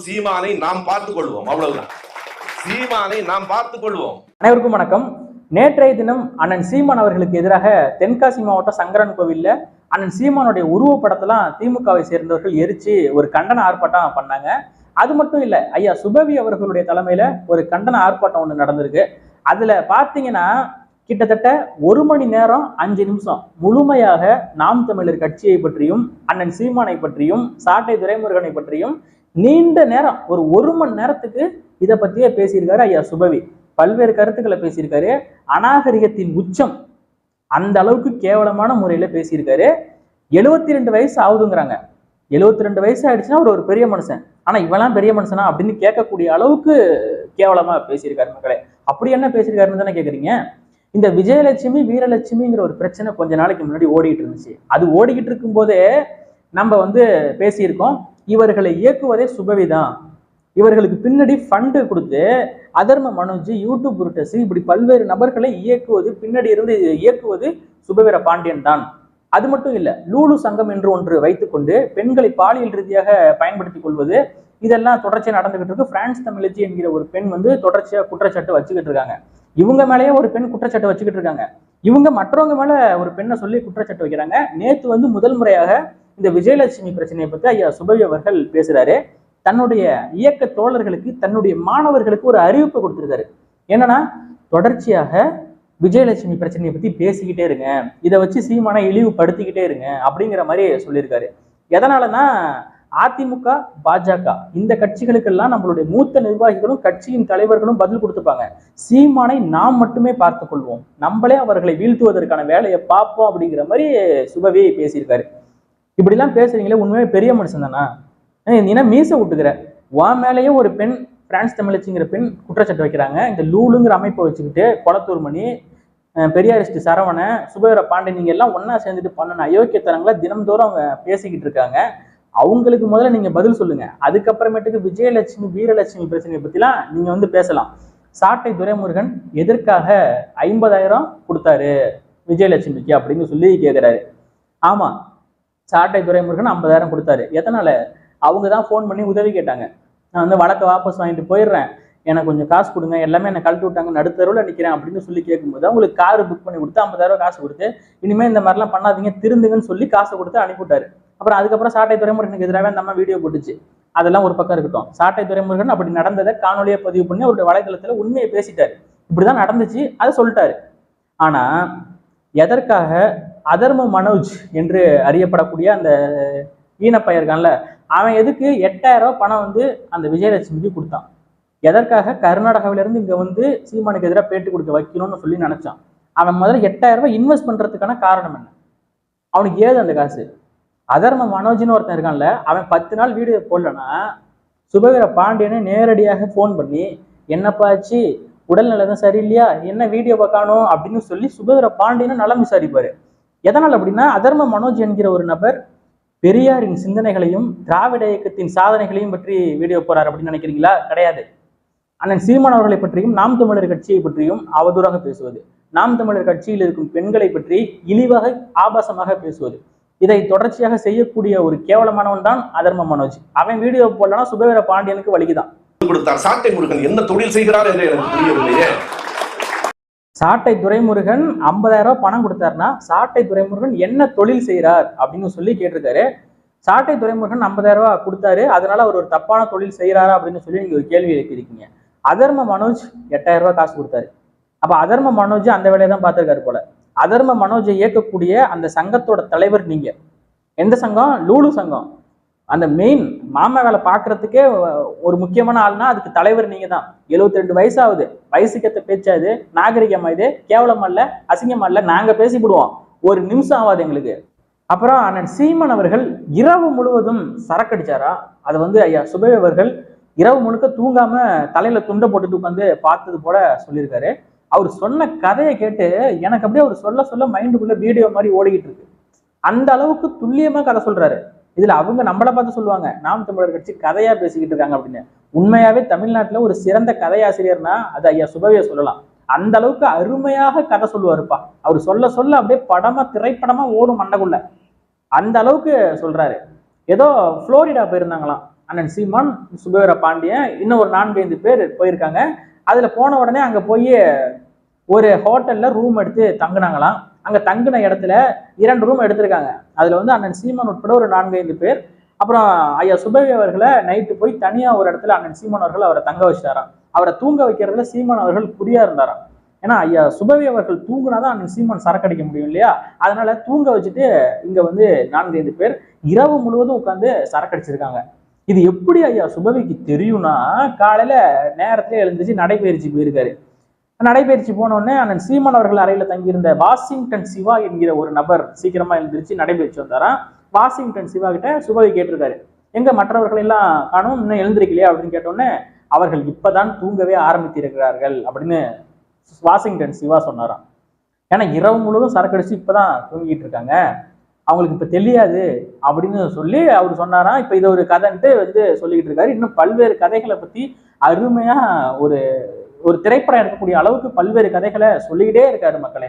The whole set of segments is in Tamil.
சீமானை நாம் பார்த்துக் கொள்வோம் அவ்வளவுதான். சீமானை நாம் பார்த்துக் கொள்வோம் அனைவருக்கும் வணக்கம். நேற்றைய தினம் அண்ணன் சீமான் அவர்களுக்கு எதிராக தென்காசி மாவட்டம் சங்கரன் கோவில்ல அண்ணன் சீமானுடைய உருவப்படத்தெல்லாம் திமுகவை சேர்ந்தவர்கள் எரிச்சு ஒரு கண்டன ஆர்ப்பாட்டம் பண்ணாங்க. அது மட்டும் இல்ல ஐயா சுபவி அவர்களுடைய தலைமையில ஒரு கண்டன ஆர்ப்பாட்டம் ஒன்று நடந்திருக்கு. அதுல பாத்தீங்கன்னா கிட்டத்தட்ட ஒரு மணி நேரம் அஞ்சு நிமிஷம் முழுமையாக நாம் தமிழர் கட்சியை பற்றியும் அண்ணன் சீமானை பற்றியும் சாட்டை துரைமுருகனை பற்றியும் நீண்ட நேரம் ஒரு ஒரு மணி நேரத்துக்கு இதை பத்தியே பேசியிருக்காரு ஐயா சுபவி. பல்வேறு கருத்துக்களை பேசியிருக்காரு. அநாகரிகத்தின் உச்சம் அந்த அளவுக்கு கேவலமான முறையில பேசியிருக்காரு. எழுபத்தி ரெண்டு வயசு ஆகுதுங்கிறாங்க. எழுபத்தி ரெண்டு வயசு ஆயிடுச்சுன்னா அவர் ஒரு பெரிய மனுஷன். ஆனா இவெல்லாம் பெரிய மனுஷனா அப்படின்னு கேட்கக்கூடிய அளவுக்கு கேவலமா பேசியிருக்காரு மக்களே. அப்படி என்ன பேசியிருக்காருன்னு தானே கேக்குறீங்க? இந்த விஜயலட்சுமி வீரலட்சுமிங்கிற ஒரு பிரச்சனை கொஞ்ச நாளைக்கு முன்னாடி ஓடிக்கிட்டு இருந்துச்சு. அது ஓடிக்கிட்டு இருக்கும்போதே நம்ம வந்து பேசியிருக்கோம். இவர்களை இயக்குவதே சுபவி தான் இவர்களுக்கு பின்னாடி ஃபண்டு கொடுத்து அதர்ம மனோஜ் யூடியூப் புருட்டஸ் இப்படி பல்வேறு நபர்களை இயக்குவது பின்னாடி இருந்து இயக்குவது சுபவீர பாண்டியன் தான். அது மட்டும் இல்ல லூலு சங்கம் என்று ஒன்று வைத்துக்கொண்டு பெண்களை பாலியல் ரீதியாக பயன்படுத்திக் கொள்வது இதெல்லாம் தொடர்ச்சியாக நடந்துகிட்டு இருக்கு. பிரான்ஸ் தமிழச்சி என்கிற ஒரு பெண் வந்து தொடர்ச்சியாக குற்றச்சாட்டு வச்சுக்கிட்டு இருக்காங்க. இவங்க மேலேயே ஒரு பெண் குற்றச்சாட்டு வச்சுக்கிட்டு இருக்காங்க. இவங்க மற்றவங்க மேல ஒரு பெண்ணை சொல்லி குற்றச்சாட்டு வைக்கிறாங்க. நேத்து வந்து முதல் முறையாக இந்த விஜயலட்சுமி பிரச்சனையை பற்றி ஐயா சுபவி அவர்கள் பேசுகிறாரு தன்னுடைய இயக்க தோழர்களுக்கு தன்னுடைய மாணவர்களுக்கு ஒரு அறிவிப்பு கொடுத்துருக்காரு. என்னன்னா தொடர்ச்சியாக விஜயலட்சுமி பிரச்சனையை பற்றி பேசிக்கிட்டே இருங்க. இதை வச்சு சீமானை இழிவுபடுத்திக்கிட்டே இருங்க அப்படிங்கிற மாதிரி சொல்லியிருக்காரு. எதனாலனா அதிமுக பாஜக இந்த கட்சிகளுக்கெல்லாம் நம்மளுடைய மூத்த நிர்வாகிகளும் கட்சியின் தலைவர்களும் பதில் கொடுத்துப்பாங்க சீமானை நாம் மட்டுமே பார்த்துக் கொள்வோம் நம்மளே அவர்களை வீழ்த்துவதற்கான வேலையை பார்ப்போம் அப்படிங்கிற மாதிரி சுபவி பேசியிருக்காரு. இப்படிலாம் பேசுறீங்களே உண்மையே பெரிய மனுஷன் தானா? ஏய், மீச மீசை விட்டுக்கிற வா மேலேயே ஒரு பெண் பிரான்ஸ் தமிழச்சிங்கிற பெண் குற்றச்சாட்டு வைக்கிறாங்க. இந்த லூலுங்கிற அமைப்பை வச்சுக்கிட்டு கொளத்தூர் மணி அஹ், பெரியாரிஸ்ட் சரவண சுபவீர பாண்டியன் நீங்க எல்லாம் ஒன்னா சேர்ந்துட்டு பண்ணணும். அயோக்கியத்தனங்களை தினம்தோறும் அவங்க பேசிக்கிட்டு இருக்காங்க. அவங்களுக்கு முதல்ல நீங்க பதில் சொல்லுங்க. அதுக்கப்புறமேட்டுக்கு விஜயலட்சுமி வீரலட்சுமி பிரச்சனையை பத்திலாம் நீங்க வந்து பேசலாம். சாட்டை துரைமுருகன் எதற்காக ஐம்பதாயிரம் கொடுத்தாரு? விஜயலட்சுமிக்கு அப்படின்னு சொல்லி கேட்கிறாரு ஆமா சாட்டை துரைமுருகன் ஐம்பதாயிரம் கொடுத்தாரு. எதனால? அவங்க தான் ஃபோன் பண்ணி உதவி கேட்டாங்க. நான் வந்து வழக்கை வாபஸ் வாங்கிட்டு போயிடுறேன். எனக்கு கொஞ்சம் காசு கொடுங்க. எல்லாமே என்னை கழட்டி விட்டாங்க. நடுத்தருவில் நிற்கிறேன் அப்படின்னு சொல்லி கேட்கும்போது அவங்களுக்கு கார் புக் பண்ணி கொடுத்து ஐம்பதாயிரம் காசு கொடுத்து இனிமேல் இந்த மாதிரிலாம் பண்ணாதீங்க. திருந்துங்கன்னு சொல்லி காசை கொடுத்து அனுப்பிவிட்டாரு. அப்புறம் அதுக்கப்புறம் சாட்டை துறைமுருகனுக்கு எதிராக அந்த அம்மா வீடியோ போட்டுச்சு. அதெல்லாம் ஒரு பக்கம் இருக்கட்டும். சாட்டை துறைமுருகன் அப்படி நடந்ததை காணொலியை பதிவு பண்ணி அவருடைய வலைதளத்தில் உண்மையை பேசிட்டாரு. இப்படிதான் நடந்துச்சு. அதை சொல்லிட்டாரு. ஆனால் எதற்காக அதர்ம மனோஜ் என்று அறியப்படக்கூடிய அந்த ஈனப்பையன் இருக்கான்ல அவன் எதுக்கு எட்டாயிரம் ரூபாய் பணம் வந்து அந்த விஜயலட்சுமிக்கு கொடுத்தான். எதற்காக? கர்நாடகாவில இருந்து இங்க வந்து சீமானுக்கு எதிராக பேட்டி கொடுக்க வைக்கணும்னு சொல்லி நினைச்சான். அவன் முதல்ல எட்டாயிரம் ரூபாய் இன்வெஸ்ட் பண்றதுக்கான காரணம் என்ன? அவனுக்கு ஏது அந்த காசு? அதர்ம மனோஜ்னு ஒருத்தன் இருக்கான்ல அவன் பத்து நாள் வீடியோ போடலன்னா சுபவீர பாண்டியனை நேரடியாக ஃபோன் பண்ணி என்னப்பாச்சு உடல்நிலை தான் சரியில்லையா? என்ன வீடியோ பார்க்கணும்? அப்படின்னு சொல்லி சுபவீர பாண்டியனை நலம் விசாரிப்பாரு. எதனால் அப்படின்னா அதர்ம மனோஜ் என்கிற ஒரு நபர் பெரியாரின் சிந்தனைகளையும் திராவிட இயக்கத்தின் சாதனைகளையும் பற்றி வீடியோ போறார் அப்படின்னு நினைக்கிறீங்களா? கிடையாது. அண்ணன் சீமான் அவர்களை பற்றியும் நாம் தமிழர் கட்சியை பற்றியும் அவதூறாக பேசுவது. நாம் தமிழர் கட்சியில் இருக்கும் பெண்களை பற்றி இழிவாக ஆபாசமாக பேசுவது. இதை தொடர்ச்சியாக செய்யக்கூடிய ஒரு கேவலமானவன் தான் அதர்ம மனோஜ். அவன் வீடியோ போடலன்னா சுபவீர பாண்டியனுக்கு வலிக்குதான் கொடுத்தார். சாட்டை முருகன் என்ன தொழில் செய்கிறார் என்று எனக்கு புரியவில்லையே. சாட்டை துரைமுருகன் 50000 ரூபாய் பணம் கொடுத்தாருன்னா சாட்டை துரைமுருகன் என்ன தொழில் செய்கிறார் அப்படின்னு சொல்லி கேட்டிருக்காரு. சாட்டை துரைமுருகன் 50000 ரூபாய் கொடுத்தாரு. அதனால அவர் ஒரு தப்பான தொழில் செய்கிறாரா அப்படின்னு சொல்லி நீங்க ஒரு கேள்வி எழுப்பியிருக்கீங்க. அதர்ம மனோஜ் 8000 ரூபாய் காசு கொடுத்தாரு. அப்ப அதர்ம மனோஜ் அந்த வேலையை தான் பார்த்திருக்காரு போல. அதர்ம மனோஜை இயக்கக்கூடிய அந்த சங்கத்தோட தலைவர் நீங்க. எந்த சங்கம்? லூலு சங்கம். அந்த மெயின் மாமா வேலை பார்க்கறதுக்கே ஒரு முக்கியமான ஆள்னா அதுக்கு தலைவர் நீங்க தான் எழுபத்தி ரெண்டு வயசாகுது வயசுக்கேற்ற பேச்சாது நாகரிகமா இது. கேவலமா இல்ல அசிங்கமா இல்ல நாங்க பேசிவிடுவோம். ஒரு நிமிஷம் ஆகாது எங்களுக்கு. அப்புறம் அண்ணன் சீமன் அவர்கள் இரவு முழுவதும் சரக்கடிச்சாரா அது வந்து ஐயா சுபே அவர்கள் இரவு முழுக்க தூங்காம தலையில துண்டை போட்டுட்டு உட்காந்து பார்த்தது போல சொல்லியிருக்காரு. அவர் சொன்ன கதையை கேட்டு எனக்கு அப்படியே அவர் சொல்ல சொல்ல மைண்டுக்குள்ள வீடியோ மாதிரி ஓடிக்கிட்டு இருக்கு. அந்த அளவுக்கு துல்லியமா கதை சொல்றாரு. இதுல அவங்க நம்மளை பார்த்து சொல்லுவாங்க நாம் தமிழர் கட்சி கதையா பேசிக்கிட்டு இருக்காங்க அப்படின்னு. உண்மையாவே தமிழ்நாட்டுல ஒரு சிறந்த கதையாசிரியர்னா அது ஐயா சுபவியை சொல்லலாம். அந்த அளவுக்கு அருமையாக கதை சொல்லுவாருப்பா. அவர் சொல்ல சொல்ல அப்படியே படமா திரைப்படமா ஓடும் மண்டக்குள்ள அந்த அளவுக்கு சொல்றாரு. ஏதோ புளோரிடா போயிருந்தாங்களாம். அண்ணன் சீமான் சுபவீர பாண்டியன் இன்னும் ஒரு நான்கு ஐந்து பேர் போயிருக்காங்க. அதுல போன உடனே அங்க போய் ஒரு ஹோட்டல்ல ரூம் எடுத்து தங்குனாங்களாம். அங்க தங்கின இடத்துல இரண்டு ரூம் எடுத்திருக்காங்க. அதுல வந்து அண்ணன் சீமான் உட்பட ஒரு நான்கு ஐந்து பேர். அப்புறம் ஐயா சுபவி அவர்களை நைட்டு போய் தனியா ஒரு இடத்துல அண்ணன் சீமான் அவர்கள் அவரை தங்க வச்சாராம் அவரை தூங்க வைக்கிறதுல சீமான் அவர்கள் குறியா இருந்தாராம். ஏன்னா ஐயா சுபவி அவர்கள் தூங்குனாதான் அண்ணன் சீமான் சரக்கடிக்க முடியும் இல்லையா? அதனால தூங்க வச்சுட்டு இங்க வந்து நான்கு ஐந்து பேர் இரவு முழுவதும் உட்காந்து சரக்கடிச்சிருக்காங்க இது எப்படி ஐயா சுபவிக்கு தெரியும்னா காலையில நேரத்துல எழுந்துச்சு நடைபயிற்சி போயிருக்காரு. நடைபயிற்சி போனோடனே அண்ணன் சீமான் அவர்கள் அறையில் தங்கியிருந்த வாஷிங்டன் சிவா என்கிற ஒரு நபர் சீக்கிரமாக எழுந்திருச்சு நடைபயிற்சி வந்தாராம். வாஷிங்டன் சிவா கிட்ட சுபவி கேட்டிருக்காரு. எங்க மற்றவர்கள் எல்லாம் காணும் இன்னும் எழுந்திருக்கலையா? அப்படின்னு கேட்டோடனே அவர்கள் இப்பதான் தூங்கவே ஆரம்பித்திருக்கிறார்கள் அப்படின்னு வாஷிங்டன் சிவா சொன்னாராம். ஏன்னா இரவு முழுவதும் சரக்கடிச்சு இப்பதான் தூங்கிட்டு இருக்காங்க. அவங்களுக்கு இப்ப தெரியாது அப்படின்னு சொல்லி அவர் சொன்னாராம். இப்ப இதை ஒரு கதைன்ட்டு வந்து சொல்லிக்கிட்டு இருக்காரு. இன்னும் பல்வேறு கதைகளை பத்தி அருமையா ஒரு ஒரு திரைப்படம் எடுக்கக்கூடிய அளவுக்கு பல்வேறு கதைகளை சொல்லிக்கிட்டே இருக்காரு மக்களே.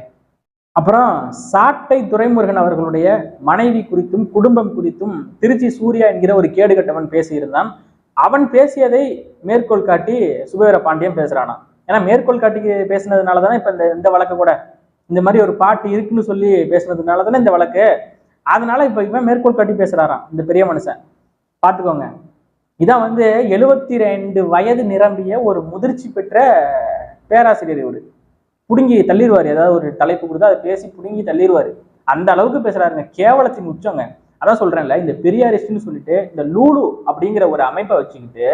அப்புறம் சாட்டை துரைமுருகன் அவர்களுடைய மனைவி குறித்தும் குடும்பம் குறித்தும் திருச்சி சூர்யா என்கிற ஒரு கேடுகட்டவன் பேசியிருந்தான். அவன் பேசியதை மேற்கோள் காட்டி சுபவீர பாண்டியன் பேசுறானா ஏன்னா மேற்கோள் காட்டி பேசினதுனால தானே இப்ப இந்த இந்த வழக்கு கூட. இந்த மாதிரி ஒரு பாட்டு இருக்குன்னு சொல்லி பேசுனதுனால தானே இந்த வழக்கு. அதனால இப்ப இவன் மேற்கோள் காட்டி பேசுறாராம் இந்த பெரிய மனுஷன். பாத்துக்கோங்க. இதான் வந்து எழுபத்தி ரெண்டு வயது நிரம்பிய ஒரு முதிர்ச்சி பெற்ற பேராசிரியர் இவர். புடுங்கி தள்ளிடுவார் ஏதாவது ஒரு தலைப்பு கொடுத்தா அதை பேசி புடுங்கி தள்ளிடுவார் அந்த அளவுக்கு பேசுறாருங்க. கேவலத்தின் உச்சங்க. அதான் சொல்றேன்ல இந்த பெரியாரிஸ்ட்னு சொல்லிட்டு இந்த லூலு அப்படிங்கிற ஒரு அமைப்பை வச்சுக்கிட்டு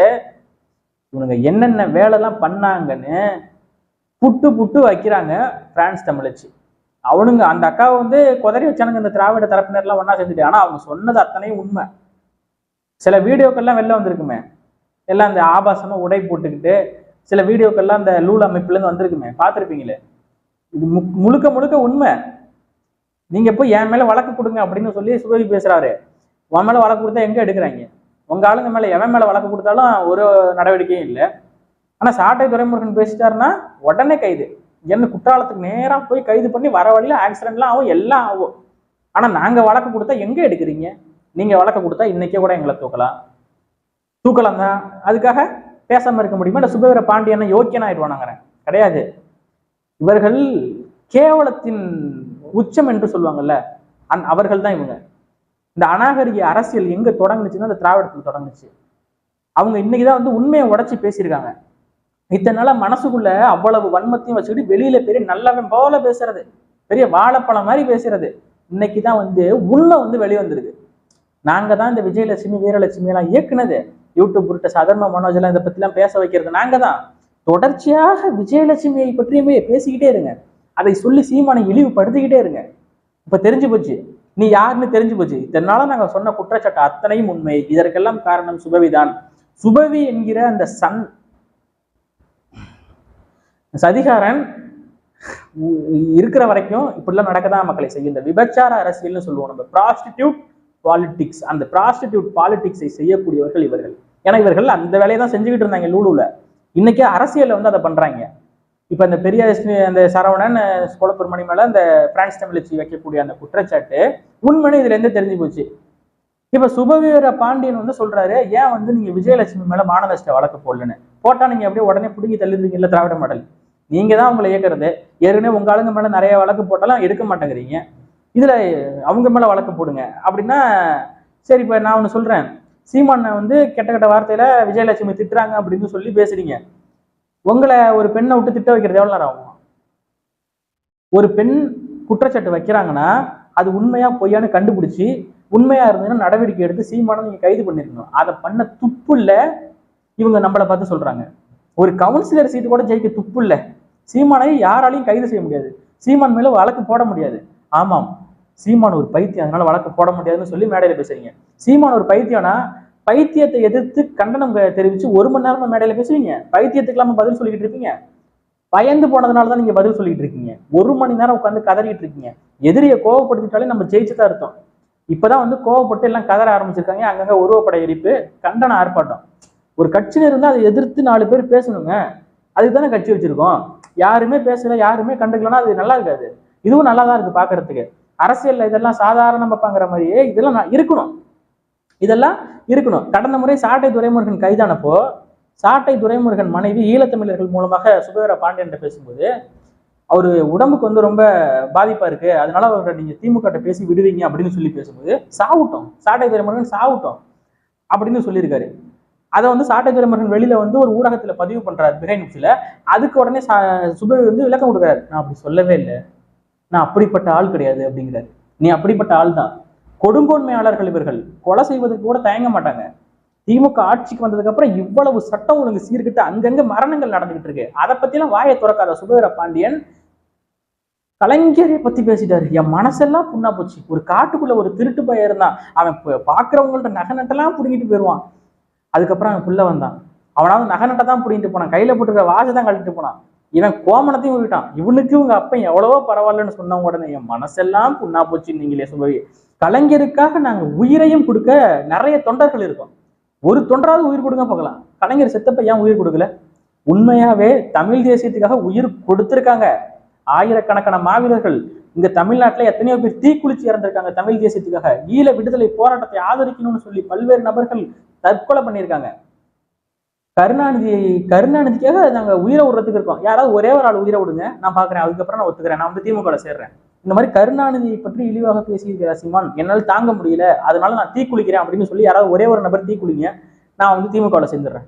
இவனுங்க என்னென்ன வேலைலாம் பண்ணாங்கன்னு புட்டு புட்டு வைக்கிறாங்க பிரான்ஸ் தமிழச்சு. அவனுங்க அந்த அக்காவை வந்து குதறி வச்சானுங்க இந்த திராவிட தரப்பினர்லாம் ஒன்றா சேர்ந்துட்டு. ஆனா அவங்க சொன்னது அத்தனையும் உண்மை. சில வீடியோக்கள்லாம் வெளில வந்திருக்குமே. எல்லாம் அந்த ஆபாசமாக உடை போட்டுக்கிட்டு சில வீடியோக்கள்லாம் அந்த லூல் அமைப்புலேருந்து வந்திருக்குமே. பார்த்துருப்பீங்களே? இது மு- முழுக்க முழுக்க உண்மை. நீங்கள் போய் என் மேலே வழக்கு கொடுங்க அப்படின்னு சொல்லி சுபவி பேசுகிறாரு உன் மேலே வழக்கு கொடுத்தா எங்கே எடுக்கிறாங்க? உங்கள் ஆளுங்க மேலே எவன் மேலே வழக்கு கொடுத்தாலும் ஒரு நடவடிக்கையும் இல்லை. ஆனால் சாட்டை துறைமுருகன் பேசிட்டாருன்னா உடனே கைது. என்ன குற்றாலத்துக்கு நேராக போய் கைது பண்ணி வர வழியில் ஆக்சிடென்ட்லாம் ஆகும் எல்லாம் ஆகும். ஆனால் நாங்கள் வழக்கு கொடுத்தா எங்கே எடுக்கிறீங்க? நீங்க வழக்கு கொடுத்தா இன்னைக்கே கூட எங்களை தூக்கலாம். தூக்கலாம் தான் அதுக்காக பேசாம இருக்க முடியுமா? இல்ல சுபவீர பாண்டியனை யோக்கியன் ஆயிடுவானாங்கிறேன் கிடையாது. இவர்கள் கேவலத்தின் உச்சம் என்று சொல்லுவாங்கல்ல அந் அவர்கள் தான் இவங்க. இந்த அநாகரிக அரசியல் எங்க தொடங்குச்சுன்னா அந்த திராவிடத்தில் தொடங்குச்சு. அவங்க இன்னைக்குதான் வந்து உண்மையை உடைச்சு பேசியிருக்காங்க. இத்தனை மனசுக்குள்ள அவ்வளவு வன்மத்தையும் வச்சுக்கிட்டு வெளியில பெரிய நல்லவன் போல பேசுறது. பெரிய வாழைப்பழம் மாதிரி பேசுறது. இன்னைக்கு தான் வந்து உள்ள வந்து வெளியே நாங்க தான் இந்த விஜயலட்சுமி வீரலட்சுமி எல்லாம் இயக்குனது. யூடியூப் உருட்ட சதர்ம மனோஜ் எல்லாம் இதை பத்திலாம் பேச வைக்கிறது. நாங்க தான் தொடர்ச்சியாக விஜயலட்சுமியை பற்றியுமே பேசிக்கிட்டே இருங்க. அதை சொல்லி சீமானை இழிவுபடுத்திக்கிட்டே இருங்க. இப்ப தெரிஞ்சு போச்சு. நீ யாருன்னு தெரிஞ்சு போச்சு. இதனால நாங்க சொன்ன குற்றச்சாட்டு அத்தனையும் உண்மை. இதற்கெல்லாம் காரணம் சுபவிதான். சுபவி என்கிற அந்த சன் சதிகாரன் உ- இருக்கிற வரைக்கும் இப்படிலாம் நடக்கதான் மக்களை செய்யும். இந்த விபச்சார அரசியல்னு சொல்லுவோம் நம்ம. ப்ராஸ்டிடியூட் பாலிட்டிக்ஸ் அந்த ப்ராஸ்டிடியூட் பாலிடிக்ஸை செய்யக்கூடியவர்கள் இவர்கள். ஏன்னா இவர்கள் அந்த வேலையை தான் செஞ்சுக்கிட்டு இருந்தாங்க லூலுல. இன்னைக்கு அரசியல வந்து அதை பண்றாங்க. இப்ப இந்த பெரிய அந்த சரவணன் குலப்பெருமணி மேல அந்த பிரான்ஸ் தமிழச்சி வைக்கக்கூடிய அந்த குற்றச்சாட்டு உண்மைன்னு இதுல இருந்து தெரிஞ்சு போச்சு. இப்ப சுபவீர பாண்டியன் வந்து சொல்றாரு ஏன் வந்து நீங்க விஜயலட்சுமி மேல மானநஷ்ட வழக்கு போடலன்னு? போட்டா நீங்க அப்படியே உடனே பிடுங்கி தள்ளிருந்தீங்கல்ல திராவிட மாடல். நீங்க தான் உங்களை இயக்குறது. ஏற்கனவே உங்க ஆளுங்க மேல நிறைய வழக்கு போட்டாலும் எடுக்க மாட்டேங்கிறீங்க. இதில் அவங்க மேல வழக்கு போடுங்க. அப்படின்னா சரி இப்ப நான் ஒண்ணு சொல்றேன். சீமானை வந்து கெட்ட கெட்ட வார்த்தையில விஜயலட்சுமி திட்டுறாங்க அப்படின்னு சொல்லி பேசுறீங்க. உங்களை ஒரு பெண்ணை விட்டு திட்ட வைக்கிறது எவ்வளோ நேரம் ஆகும்? ஒரு பெண் குற்றச்சாட்டு வைக்கிறாங்கன்னா அது உண்மையா பொய்யான்னு கண்டுபிடிச்சி உண்மையா இருந்ததுன்னா நடவடிக்கை எடுத்து சீமானை நீங்க கைது பண்ணிருக்கணும். அதை பண்ண துப்பு இல்ல இவங்க நம்மளை பார்த்து சொல்றாங்க. ஒரு கவுன்சிலர் சீட்டு கூட ஜெயிக்க துப்பு இல்ல. சீமானை யாராலையும் கைது செய்ய முடியாது. சீமான் மேல வழக்கு போட முடியாது. ஆமாம் சீமான் ஒரு பைத்தியம் அதனால வழக்கு போட முடியாதுன்னு சொல்லி மேடையில பேசுறீங்க. சீமான் ஒரு பைத்தியம்னா பைத்தியத்தை எதிர்த்து கண்டனம் தெரிவிச்சு ஒரு மணி நேரமா மேடையில பேசுவீங்க. பைத்தியத்துக்கு இல்லாம பதில் சொல்லிக்கிட்டு இருப்பீங்க. பயந்து போனதுனால தான் நீங்க பதில் சொல்லிட்டு இருக்கீங்க. ஒரு மணி நேரம் உட்காந்து கதறிட்டு இருக்கீங்க. எதிரியை கோவப்படுத்திட்டாலே நம்ம ஜெயிச்சுதான் அர்த்தம். இப்பதான் வந்து கோவப்பட்டு எல்லாம் கதற ஆரம்பிச்சிருக்காங்க. அங்கங்க உருவப்படை எரிப்பு கண்டன ஆர்ப்பாட்டம். ஒரு கட்சியில இருந்தால் அதை எதிர்த்து நாலு பேர் பேசணுங்க. அதுக்கு தானே கட்சி வச்சிருக்கோம். யாருமே பேசல யாருமே கண்டுக்கலன்னா அது நல்லா இருக்காது. இதுவும் நல்லா தான் இருக்கு பாக்குறதுக்கு. அரசியல்ல இதெல்லாம் சாதாரண பார்ப்பாங்கிற மாதிரியே இதெல்லாம் இருக்கணும். இதெல்லாம் இருக்கணும். கடந்த முறை சாட்டை துரைமுருகன் கைதானப்போ சாட்டை துரைமுருகன் மனைவி ஈழத்தமிழர்கள் மூலமாக சுபவீர பாண்டியன் பேசும்போது அவர் உடம்புக்கு வந்து ரொம்ப பாதிப்பா இருக்கு. அதனால அவரை நீங்க திமுக பேசி விடுவீங்க அப்படின்னு சொல்லி பேசும்போது சாவுட்டோம். சாட்டை துறைமுருகன் சாவுட்டோம் அப்படின்னு சொல்லியிருக்காரு. அதை வந்து சாட்டை துறைமுருகன் வெளியில வந்து ஒரு ஊடகத்துல பதிவு பண்றாரு பிகைன் அதுக்கு உடனே சா- சுபவி வந்து விளக்கம் கொடுக்குறாரு. நான் அப்படி சொல்லவே இல்லை. நான் அப்படிப்பட்ட ஆள் கிடையாது அப்படிங்கிறார். நீ அப்படிப்பட்ட ஆள் தான் கொடுங்கோன்மையாளர்கள் இவர்கள் கொலை செய்வதற்கு கூட தயங்க மாட்டாங்க. திமுக ஆட்சிக்கு வந்ததுக்கு அப்புறம் இவ்வளவு சட்டம் ஒழுங்கு சீர்கிட்டு அங்கங்க மரணங்கள் நடந்துகிட்டு இருக்கு. அதை பத்திலாம் வாயை துறக்காத சுபவீர பாண்டியன் கலைஞரை பத்தி பேசிட்டாரு. என் மனசெல்லாம் புண்ணா போச்சு. ஒரு காட்டுக்குள்ள ஒரு திருட்டு பையன் இருந்தான். அவன் பாக்குறவங்கள்ட்ட நகை நட்டெல்லாம் புடுங்கிட்டு போயிடுவான் அதுக்கப்புறம் அவன் புள்ள வந்தான். அவனாவது நகை நட்டை தான் புடிங்கிட்டு போனான். கையில போட்டுக்கிற வாசை தான் கழட்டிட்டு போனான். இவன் கோமணத்தையும் விட்டான் இவனுக்கு இவங்க அப்பன் எவ்வளவோ பரவாயில்லன்னு சொன்ன உடனே என் மனசெல்லாம் புண்ணா போச்சு நீங்களே சுபவி கலைஞருக்காக நாங்க உயிரையும் கொடுக்க நிறைய தொண்டர்கள் இருக்கோம். ஒரு தொண்டராவது உயிர் கொடுங்க பார்க்கலாம். கலைஞர் செத்தப்ப ஏன் உயிர் கொடுக்கல? உண்மையாவே தமிழ் தேசியத்துக்காக உயிர் கொடுத்திருக்காங்க. ஆயிரக்கணக்கான மாவீரர்கள் இங்க தமிழ்நாட்டுல எத்தனையோ பேர் தீக்குளிச்சு இறந்திருக்காங்க தமிழ் தேசியத்துக்காக. ஈழ விடுதலை போராட்டத்தை ஆதரிக்கணும்னு சொல்லி பல்வேறு நபர்கள் தற்கொலை பண்ணியிருக்காங்க. கருணாநிதி கருணாநிதிக்காக நாங்க உயிரை விடுறதுக்கு இருக்கோம். யாராவது ஒரே ஒரு ஆள் உயிரை விடுங்க நான் பாக்குறேன். அதுக்கப்புறம் நான் ஒத்துக்கிறேன். நான் வந்து திமுக சேர்றேன். இந்த மாதிரி கருணாநிதியை பற்றி இழிவாக பேசியிருக்கிற சீமான் என்னால் தாங்க முடியல. அதனால நான் தீக்குளிக்கிறேன் அப்படின்னு சொல்லி யாராவது ஒரே ஒரு நபர் தீக்குளிங்க நான் வந்து திமுகவில் சேர்ந்துடுறேன்.